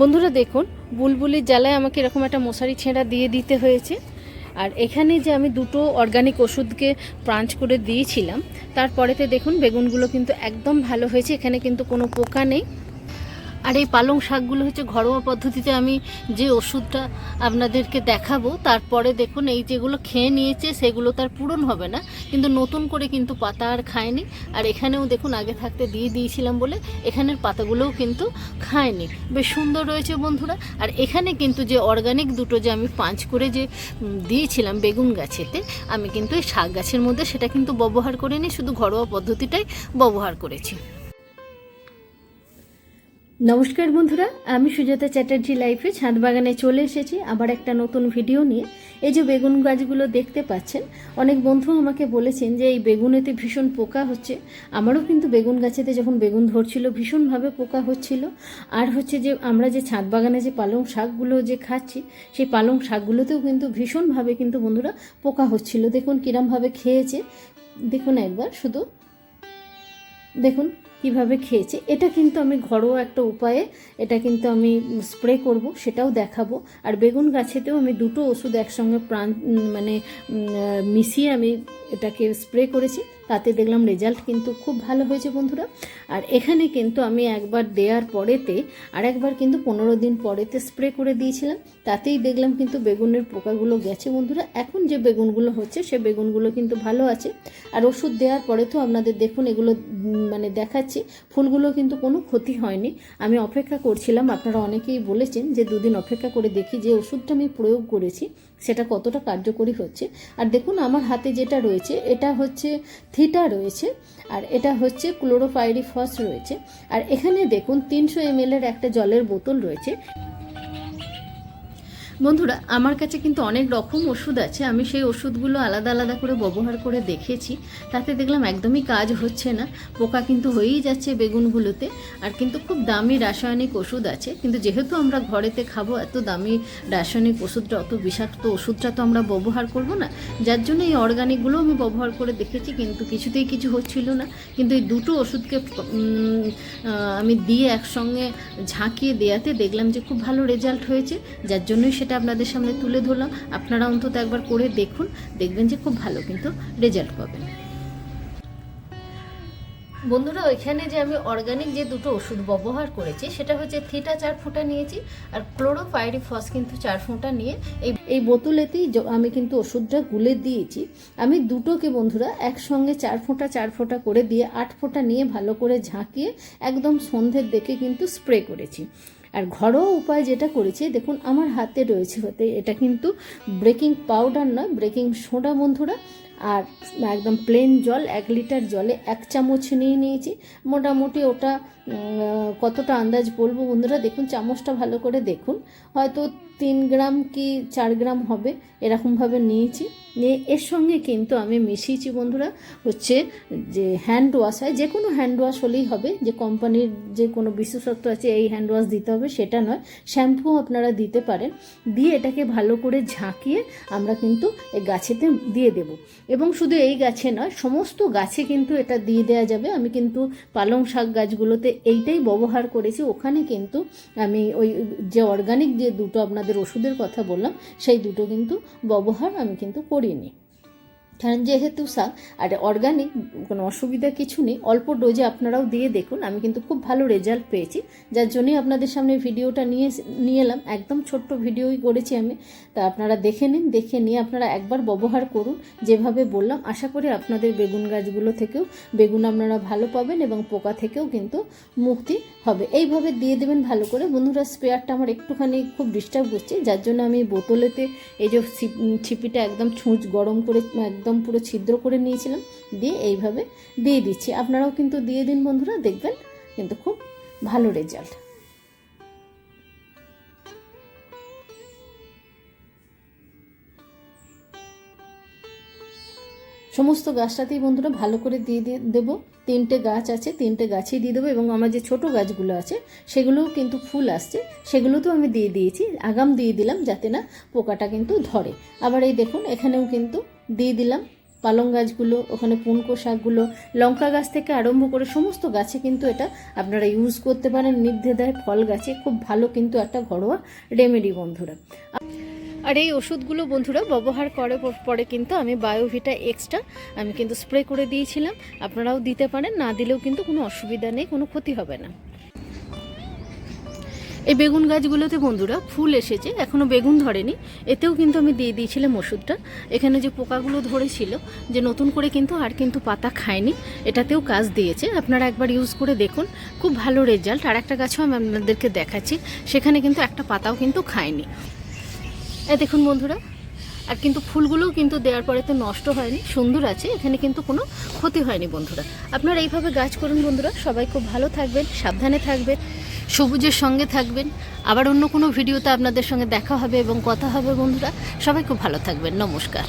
বন্ধুরা দেখুন, বুলবুলির জ্বালায় আমাকে এরকম একটা মশারি ছেঁড়া দিয়ে দিতে হয়েছে। আর এখানে যে আমি দুটো অর্গানিক ওষুধকে প্রাঞ্চ করে দিয়েছিলাম, তারপরেতে দেখুন, বেগুনগুলো কিন্তু একদম ভালো হয়েছে, এখানে কিন্তু কোনো পোকা নেই। আর এই পালং শাকগুলো হচ্ছে ঘরোয়া পদ্ধতিতে আমি যে ওষুধটা আপনাদেরকে দেখাবো, তারপরে দেখুন এই যেগুলো খেয়ে নিয়েছে সেগুলো তার পূরণ হবে না, কিন্তু নতুন করে কিন্তু পাতা আর খায়নি। আর এখানেও দেখুন আগে থাকতে দিয়ে দিয়েছিলাম বলে এখানের পাতাগুলোও কিন্তু খায়নি। বেশ সুন্দর রয়েছে বন্ধুরা। আর এখানে কিন্তু যে অর্গানিক দুটো যে আমি পাঁচ করে যে দিয়েছিলাম বেগুন গাছেতে, আমি কিন্তু এই শাক গাছের মধ্যে সেটা কিন্তু ব্যবহার করিনি, শুধু ঘরোয়া পদ্ধতিটাই ব্যবহার করেছি। নমস্কার বন্ধুরা, আমি সুজাতা চ্যাটার্জি লাইফে ছাদ বাগানে চলে এসেছি আবার একটা নতুন ভিডিও নিয়ে। এই যে বেগুন গাছগুলো দেখতে পাচ্ছেন, অনেক বন্ধু আমাকে বলেছেন যে এই বেগুনেতে ভীষণ পোকা হচ্ছে। আমারও কিন্তু বেগুন গাছেতে যখন বেগুন ধরছিল, ভীষণভাবে পোকা হচ্ছিল। আর হচ্ছে যে আমরা যে ছাদ বাগানে যে পালং শাকগুলো যে খাচ্ছি, সেই পালং শাকগুলোতেও কিন্তু ভীষণভাবে কিন্তু বন্ধুরা পোকা হচ্ছিল। দেখুন কিরমভাবে খেয়েছে। দেখুন একবার শুধু। দেখুন। কীভাবে খেয়েছে, এটা কিন্তু আমি ঘরোয়া একটা উপায়ে, এটা কিন্তু আমি স্প্রে করব, সেটাও দেখাবো। আর বেগুন গাছেতেও আমি দুটো ওষুধ একসঙ্গে প্রাণ মানে মিশিয়ে আমি এটাকে স্প্রে করেছি। তাতে দেখলাম রেজাল্ট কিন্তু খুব ভালো হয়েছে বন্ধুরা। আর এখানে কিন্তু আমি একবার দেওয়ার পরেতে আর একবার কিন্তু পনেরো দিন পরেতে স্প্রে করে দিয়েছিলাম। তাতেই দেখলাম কিন্তু বেগুনের পোকাগুলো গেছে বন্ধুরা। এখন যে বেগুনগুলো হচ্ছে, সে বেগুনগুলো কিন্তু ভালো আছে। আর ওষুধ দেওয়ার পরে তো আপনাদের দেখুন এগুলো মানে দেখাচ্ছি, ফুলগুলো কিন্তু কোনো ক্ষতি হয়নি। আমি অপেক্ষা করছিলাম, আপনারা অনেকেই বলেছেন যে দুদিন অপেক্ষা করে দেখি যে ওষুধটা আমি প্রয়োগ করেছি, সেটা কতটা কার্যকরী হচ্ছে। আর দেখুন আমার হাতে যেটা রয়েছে, এটা হচ্ছে থিটা রয়েছে, আর এটা হচ্ছে ক্লোরোফাইরিফস রয়েছে। আর এখানে দেখুন, তিনশো এম এর একটা জলের বোতল রয়েছে। বন্ধুরা, আমার কাছে কিন্তু অনেক রকম ওষুধ আছে। আমি সেই ওষুধগুলো আলাদা আলাদা করে ব্যবহার করে দেখেছি। তাতে দেখলাম একদমই কাজ হচ্ছে না। পোকা কিন্তু হয়েই যাচ্ছে বেগুনগুলোতে। আর কিন্তু খুব দামি রাসায়নিক ওষুধ আছে। কিন্তু যেহেতু আমরা ঘরেতে খাব, এত দামি রাসায়নিক ওষুধটা, অত বিষাক্ত ওষুধটা তো আমরা ব্যবহার করব না। যার জন্য এই অর্গানিকগুলো আমি ব্যবহার করে দেখেছি, কিন্তু কিছুতেই কিছু হচ্ছিল না। কিন্তু এই দুটো ওষুধকে আমি দিয়ে একসঙ্গে ঝাঁকিয়ে দেয়াতে দেখলাম যে খুব ভালো রেজাল্ট হয়েছে। যার জন্যই সেটা আপনাদের সামনে তুলে ধরলাম। আপনারা অন্তত একবার করে দেখুন, দেখবেন যে খুব ভালো কিন্তু রেজাল্ট পাবেন। বন্ধুরা, ওইখানে যে আমি অর্গানিক যে দুটো ওষুধ ব্যবহার করেছি, সেটা হচ্ছে থিটা চার ফোঁটা নিয়েছি আর ক্লোরোফাইরিফস কিন্তু চার ফোঁটা নিয়ে এই এই বোতলেতেই আমি কিন্তু ওষুধটা গুলে দিয়েছি। আমি দুটোকে বন্ধুরা একসঙ্গে চার ফোঁটা চার ফোঁটা করে দিয়ে আট ফোঁটা নিয়ে ভালো করে ঝাঁকিয়ে একদম সন্ধ্যের দিকে কিন্তু স্প্রে করেছি। আর ঘরোয়া উপায় যেটা করেছি, দেখুন আমার হাতে রয়েছে হতে, এটা কিন্তু ব্রেকিং পাউডার নয় ব্রেকিং সোডা বন্ধুরা। আর একদম প্লেন জল, এক লিটার জলে এক চামচ নিয়ে নিয়েছি। মোটামুটি ওটা কতটা আন্দাজ বলব বন্ধুরা? দেখুন, চামচটা ভালো করে দেখুন। হয়তো তিন গ্রাম কি চার গ্রাম হবে, এরকমভাবে নিয়েছি। নিয়ে এর সঙ্গে কিন্তু আমি মিশিয়েছি বন্ধুরা, হচ্ছে যে হ্যান্ড ওয়াশ হয়। যে কোনো হ্যান্ড ওয়াশ হলেই হবে, যে কোম্পানির যে কোনো বিশেষত্ব আছে, এই হ্যান্ড ওয়াশ দিতে হবে, সেটা নয়। শ্যাম্পু আপনারা দিতে পারেন। দিয়ে এটাকে ভালো করে ঝাঁকিয়ে আমরা কিন্তু এই গাছেতে দিয়ে দেব। এবং শুধু এই গাছে নয়, সমস্ত গাছে কিন্তু এটা দিয়ে দেওয়া যাবে। আমি কিন্তু পালং শাক গাছগুলোতে এইটাই ব্যবহার করেছি। ওখানে কিন্তু আমি ওই যে অর্গানিক যে দুটো আপনাদের ওষুধের কথা বললাম, সেই দুটো কিন্তু ব্যবহার আমি কিন্তু করিনি। কারণ যেহেতু শাক আর অর্গানিক কোনো অসুবিধা কিছু নেই, অল্প ডোজে আপনারাও দিয়ে দেখুন, আমি কিন্তু খুব ভালো রেজাল্ট পেয়েছি। যার জন্যই আপনাদের সামনে ভিডিওটা নিয়ে নিয়ে এলাম, একদম ছোট্ট ভিডিওই করেছি আমি। তা আপনারা দেখে নিন, দেখে নিয়ে আপনারা একবার ব্যবহার করুন, যেভাবে বললাম, আশা করি আপনাদের বেগুন গাছগুলো থেকেও, বেগুন আপনারা ভালো পাবেন এবং পোকা থেকেও কিন্তু মুক্তি হবে। এইভাবে দিয়ে দেবেন ভালো করে। বন্ধুরা স্পেয়ারটা আমার একটুখানি খুব ডিস্টার্ব করছে, যার জন্য আমি বোতলেতে এই যে ছিপ- ছিপিটা একদম ছুঁচ গরম করে পুরো ছিদ্র করে নিয়েছিলাম, দিয়ে এইভাবে দিয়ে দিচ্ছি। আপনারাও কিন্তু দিয়ে দিন বন্ধুরা, দেখবেন কিন্তু খুব ভালো রেজাল্ট। সমস্ত গাছটাতেই বন্ধুরা ভালো করে দিয়ে দিয়ে দেবো। তিনটে গাছ আছে, তিনটে গাছেই দিয়ে দেবো এবং আমার যে ছোট গাছগুলো আছে, সেগুলোও কিন্তু ফুল আসছে। সেগুলোতেও আমি দিয়ে দিয়েছি, আগাম দিয়ে দিলাম যাতে না পোকাটা কিন্তু ধরে। আবার এই দেখুন, এখানেও কিন্তু দিয়ে দিলাম পালং গাছগুলো, ওখানে পুনকো শাকগুলো, লঙ্কা গাছ থেকে আরম্ভ করে সমস্ত গাছে কিন্তু এটা আপনারা ইউজ করতে পারেন। নির্দ্বিধায় ফল গাছে খুব ভালো কিন্তু একটা ঘরোয়া রেমেডি বন্ধুরা। আর এই ওষুধগুলো বন্ধুরা ব্যবহার করে পরে কিন্তু আমি বায়োভিটা এক্সট্রা আমি কিন্তু স্প্রে করে দিয়েছিলাম। আপনারাও দিতে পারেন, না দিলেও কিন্তু কোনো অসুবিধা নেই, কোনো ক্ষতি হবে না। এই বেগুন গাছগুলোতে বন্ধুরা ফুল এসেছে এখনও বেগুন ধরেনি। এতেও কিন্তু আমি দিয়ে দিয়েছিলাম ওষুধটা। এখানে যে পোকাগুলো ধরেছিল, যে নতুন করে কিন্তু আর কিন্তু পাতা খায়নি, এটাতেও কাজ দিয়েছে। আপনারা একবার ইউজ করে দেখুন, খুব ভালো রেজাল্ট। আর একটা গাছও আমি আপনাদেরকে দেখাচ্ছি, সেখানে কিন্তু একটা পাতাও কিন্তু খায়নি। দেখুন বন্ধুরা, আর কিন্তু ফুলগুলোও কিন্তু দেওয়ার পরে তো নষ্ট হয়নি, সুন্দর আছে, এখানে কিন্তু কোনো ক্ষতি হয়নি বন্ধুরা। আপনারা এইভাবে গাছ করুন বন্ধুরা, সবাই খুব ভালো থাকবেন, সাবধানে থাকবেন, সবুজের সঙ্গে থাকবেন। আবার অন্য কোনো ভিডিওতে আপনাদের সঙ্গে দেখা হবে এবং কথা হবে বন্ধুরা, সবাই খুব ভালো থাকবেন, নমস্কার।